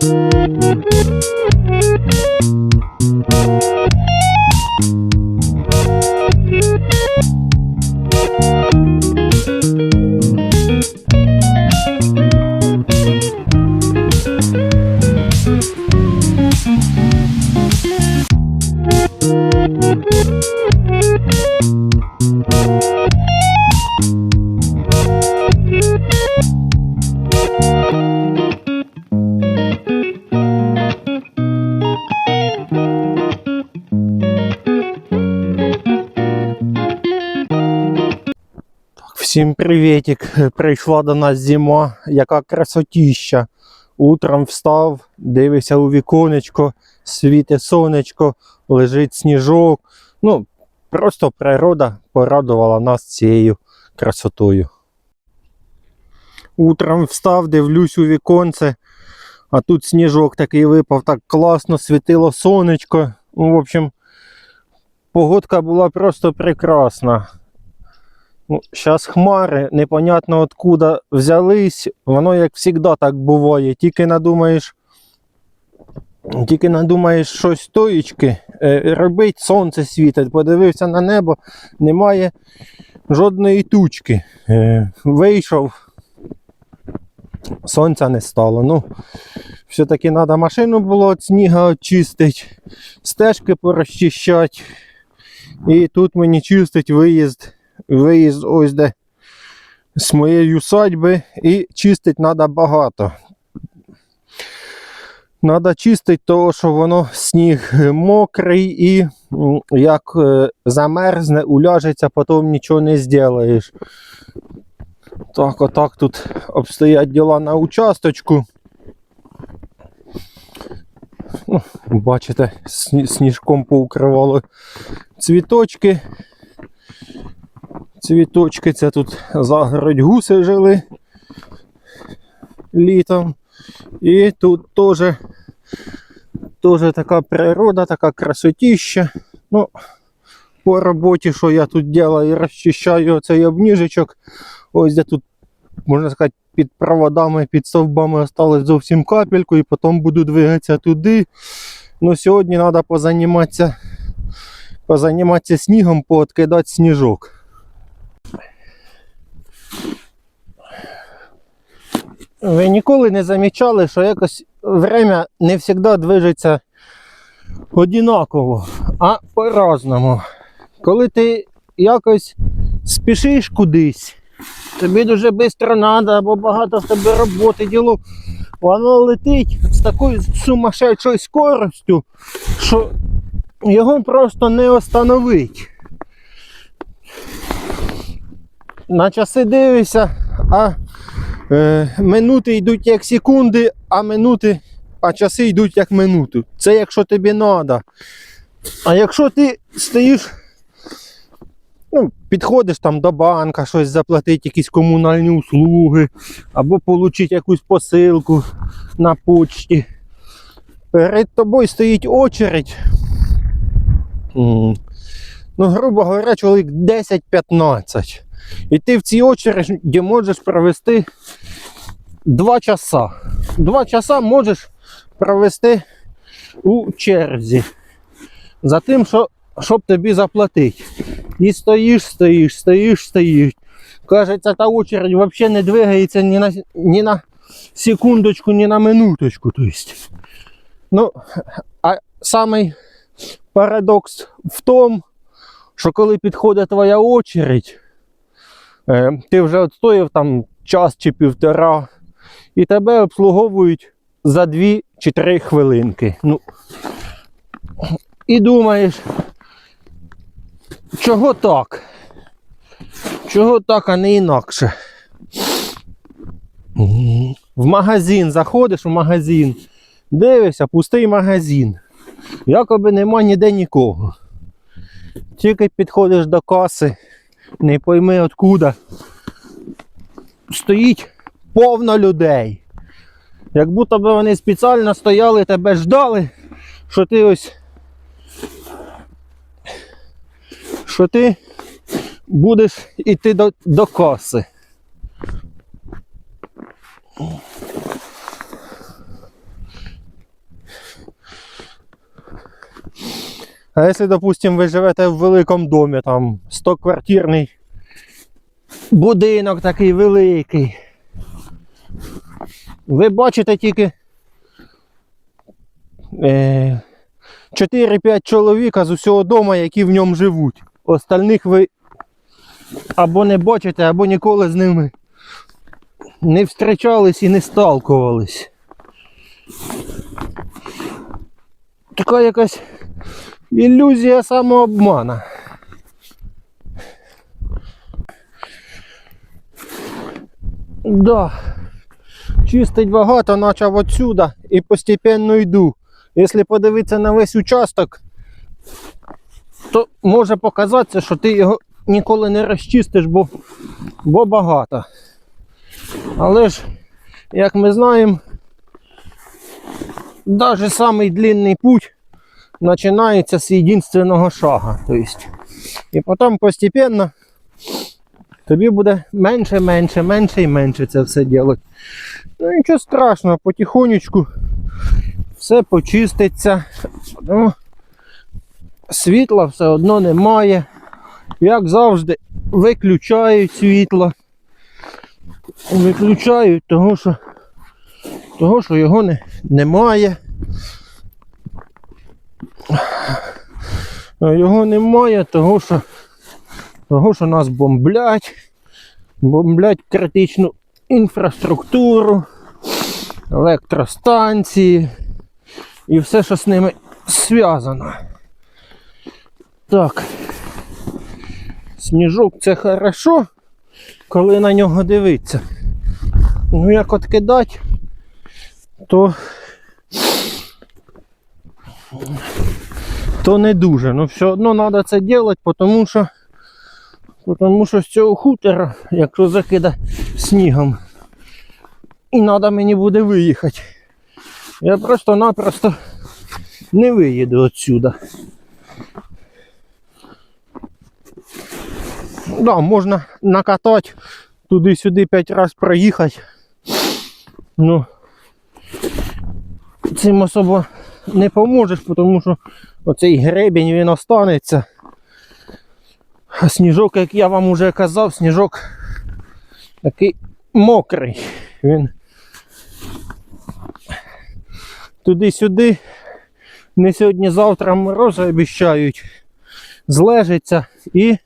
Thank you. Всім привітик. Прийшла до нас зима, яка красотіща. Утром встав, дивився у віконечко, світе сонечко, лежить сніжок. Ну, просто природа порадувала нас цією красотою. Утром встав, дивлюсь у віконце, а тут сніжок такий випав, так класно, світило сонечко. Ну, в общем, погодка була просто прекрасна. Ну, Зараз хмари, непонятно откуда взялись. Воно, як завжди, так буває. Тільки надумаєш, тільки надумаєш щось стоїчки, е, робить, сонце світить. Подивився на небо, немає жодної тучки. Е, вийшов, сонця не стало. Ну, все-таки треба машину було від снігу очистити, стежки порозчищати. І тут мені чистить виїзд виїзд ось де з моєї усадьби і чистить треба багато. Треба чистити, тому що воно сніг мокрий і як е, замерзне, уляжеться, потім нічого не зробиш. Так, отак тут обстоять діла на участочку. Ну, Бачите, сніжком поукривало цвіточки. Цвіточки, це тут загородь гуси жили літом. І тут теж, теж така природа, така красотіща. Ну, по роботі, що я тут делаю, розчищаю цей обніжечок. Ось де тут, можна сказати, під проводами, під стовбами осталось зовсім капельку, і потім буду двигатися туди. Ну, сьогодні треба позаніматися, позаніматися снігом, пооткидати сніжок. Ви ніколи не замічали, що якось время не завжди движеться однаково, а по-разному. Коли ти якось спішиш кудись, тобі дуже швидко треба, або багато в тебе роботи, діло, воно летить з такою сумасшедшою скоростю, що його просто не остановить. На часи дивишся, а Е, минути йдуть як секунди, а минути, а часи йдуть як минуту. Це якщо тобі треба. А якщо ти стоїш, ну, підходиш там до банка, щось заплатити, якісь комунальні услуги, або отримати якусь посилку на почті. Перед тобою стоїть очередь. Ну, грубо говоря, чоловік 10-15. І ти в цій очереді можеш провести 2 часа. 2 часа можеш провести у черзі. За тим, що, щоб тобі заплатити. І стоїш, стоїш, стоїш, стоїш. Кажеться, та очередь взагалі не двигається ні на, ні на секундочку, ні на минуточку. То. Ну, а самий парадокс в тому, що коли підходить твоя очередь, Е, ти вже відстояв там час чи півтора, і тебе обслуговують за 2 чи 3 хвилинки. Ну, і думаєш, чого так? Чого так, а не інакше? В магазин заходиш в магазин, дивишся, пустий магазин. Якоби нема ніде нікого. Тільки підходиш до каси, не пойми откуда. Стоїть повно людей. Як будто би вони спеціально стояли, тебе ждали, що ти ось. Що ти будеш іти до, до каси. А якщо, допустим, ви живете в великому домі, там 100-квартирний будинок такий великий. Ви бачите тільки е, 4-5 чоловіка з усього дому, які в ньому живуть. Остальних ви або не бачите, або ніколи з ними не зустрічались і не сталкувались. Така якась ілюзія самообмана. Да. Чистить багато, почав отсюда і постепенно йду. Якщо подивитися на весь участок, то може показатися, що ти його ніколи не розчистиш, бо, бо багато. Але ж, як ми знаємо, навіть самий длинний путь починається з єдинственного шага. Тобто, і потім постепенно тобі буде менше, менше, менше і менше це все робити. Ну нічого страшного, потихонечку все почиститься. Ну, світла все одно немає. Як завжди, виключають світло. Виключають того, що, того, що його не, немає. А Його немає, того, що, того, що нас бомблять, бомблять критичну інфраструктуру, електростанції і все, що з ними зв'язано. Так. Сніжок це хорошо, коли на нього дивитися. Ну як от кидать, то то не дуже. Ну все одно треба це робити, тому що, тому що з цього хутора, якщо закида снігом, і треба мені буде виїхати. Я просто-напросто не виїду отсюда. Да, можна накатати туди-сюди 5 разів проїхати. Ну цим особо не поможеш, тому що оцей гребінь він останеться. А сніжок, як я вам вже казав, сніжок такий мокрий. Він туди-сюди. Не сьогодні-завтра морози обіщають. Злежиться і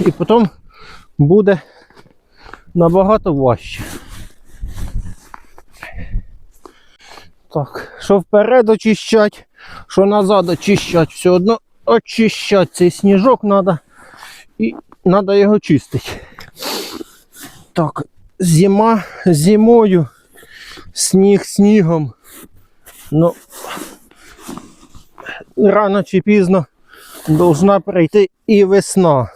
і потім буде набагато важче. Так, що вперед очищать, що назад очищать, все одно очищать цей сніжок треба і треба його чистити. Так, зима зимою, сніг снігом. Ну, рано чи пізно должна прийти і весна.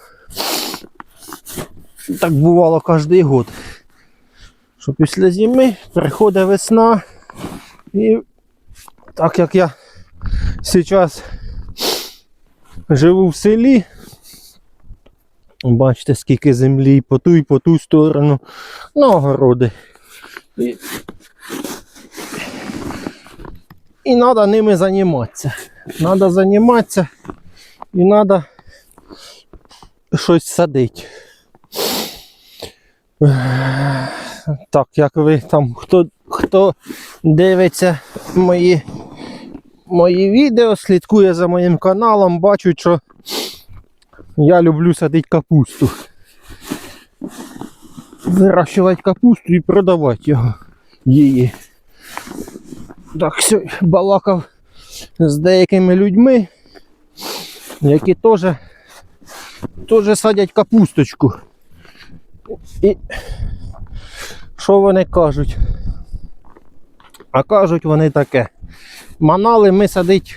Так бувало кожен год. Що після зими приходить весна. І так як я зараз живу в селі, бачите, скільки землі по ту і по ту сторону на огороди. І, і треба ними займатися. Треба займатися і треба щось садити. Так, як ви там, хто, хто дивиться мої, мої відео, слідкує за моїм каналом, бачить, що я люблю садити капусту. Вирощувати капусту і продавати його, її. Так, все, балакав з деякими людьми, які теж теж садять капусточку. І що вони кажуть? А кажуть вони таке. Манали ми садить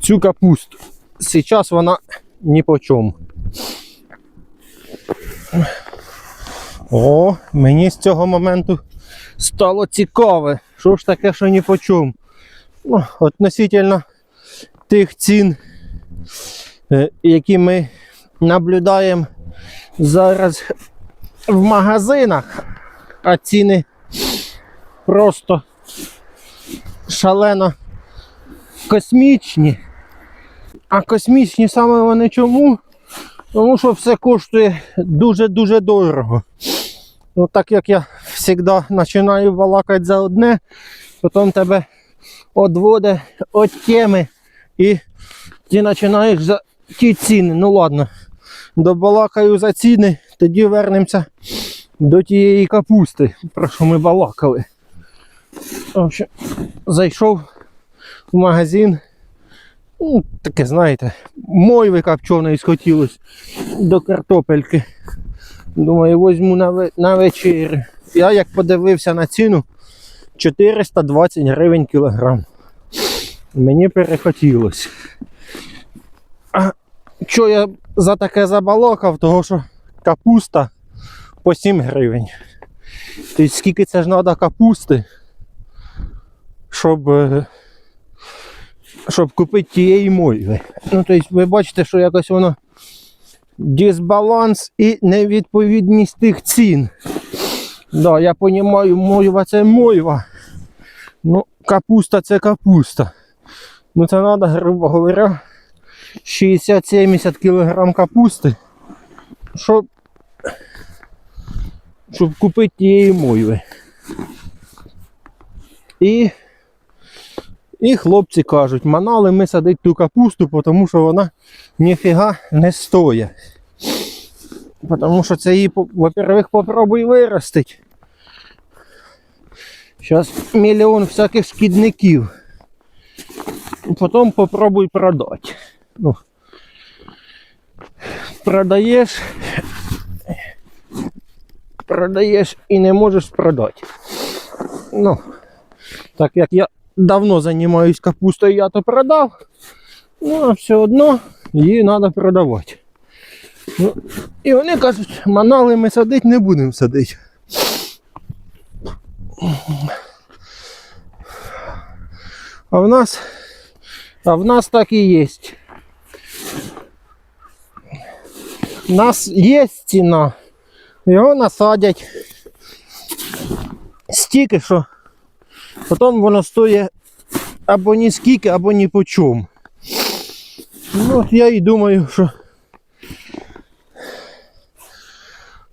цю капусту. Зараз вона ні по чому. О, мені з цього моменту стало цікаве. Що ж таке, що ні по чому? Ну, относительно тих цін, е, які ми наблюдаємо зараз в магазинах, а ціни просто шалено космічні. А космічні саме вони чому? Тому що все коштує дуже-дуже дорого. Ну, так як я завжди починаю балакати за одне, потім тебе одводить від теми і ти починаєш за ті ціни. Ну ладно, добалакаю за ціни, тоді вернемося до тієї капусти, про що ми балакали. В общем, зайшов в магазин. Ну, таке, знаєте, мойви копченої схотілось до картопельки. Думаю, возьму на, на вечерю. Я як подивився на ціну 420 гривень кілограм. Мені перехотілось. А що я за таке забалакав, того що капуста по 7 гривень. Тобто скільки це ж треба капусти, щоб, е, щоб купити тієї мойви. Ну, тобто ви бачите, що якось воно дисбаланс і невідповідність тих цін. Да, я розумію, мойва це мойва. Ну, капуста це капуста. Ну це треба, грубо говоря, 60-70 кг капусти, щоб, щоб купити тієї мойви. І, і хлопці кажуть, манали ми садити ту капусту, тому що вона ніфіга не стоїть. Потому що це її, во-первых, попробуй виростить. Зараз мільйон всяких шкідників. Потім попробуй продати. Ну, продаєш, продаєш і не можеш продати. Ну, так як я давно займаюсь капустою, я то продав. Ну, а все одно її треба продавати. Ну, і вони кажуть, манали ми садити не будемо садити. А в нас, а в нас так і є. У нас є ціна. Його насадять стільки, що потім воно стоїть або ні скільки, або ні по чому. Ну, от я і думаю, що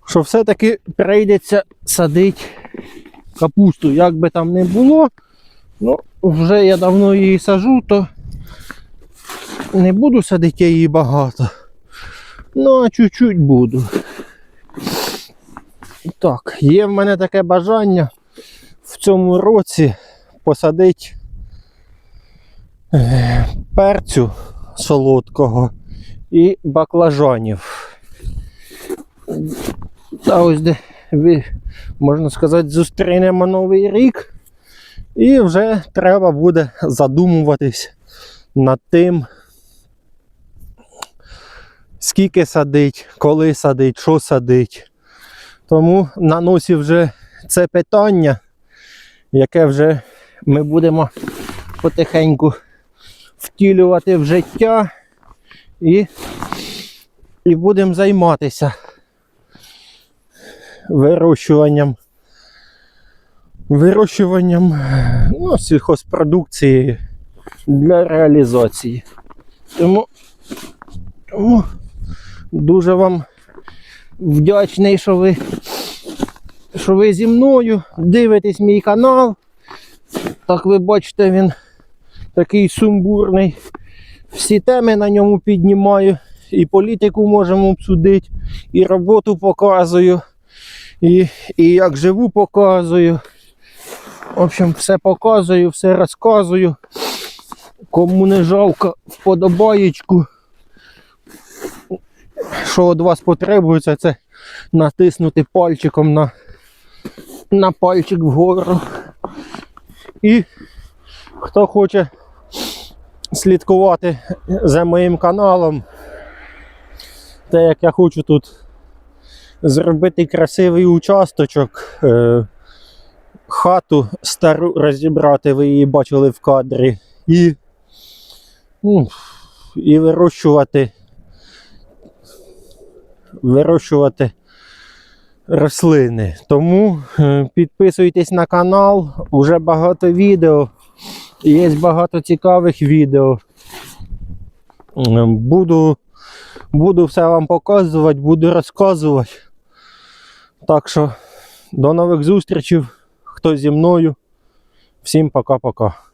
що все-таки прийдеться садити капусту. Як би там не було, ну, вже я давно її сажу, то не буду садити я її багато. Ну, а чуть-чуть буду. Так, є в мене таке бажання цьому році посадити е, перцю солодкого і баклажанів. Та ось де можна сказати, зустрінемо новий рік. І вже треба буде задумуватись над тим, скільки садить, коли садить, що садить. Тому на носі вже це питання, яке вже ми будемо потихеньку втілювати в життя і, і будемо займатися вирощуванням вирощуванням ну, сільхозпродукції для реалізації. Тому, тому дуже вам вдячний, що ви, що ви зі мною дивитесь мій канал. Так ви бачите, він такий сумбурний. Всі теми на ньому піднімаю. І політику можемо обсудити, і роботу показую, і, і як живу показую. В общем, все показую, все розказую. Кому не жалко вподобаєчку. Що від вас потребується, це натиснути пальчиком на, на пальчик вгору. І хто хоче слідкувати за моїм каналом, те як я хочу тут зробити красивий участочок. Е, хату стару розібрати, ви її бачили в кадрі, і, ну, і вирощувати, вирощувати рослини. Тому е, підписуйтесь на канал, уже багато відео Є багато цікавих відео. Буду, буду все вам показувати, буду розказувати. Так що до нових зустрічей. Хто зі мною. Всім пока-пока.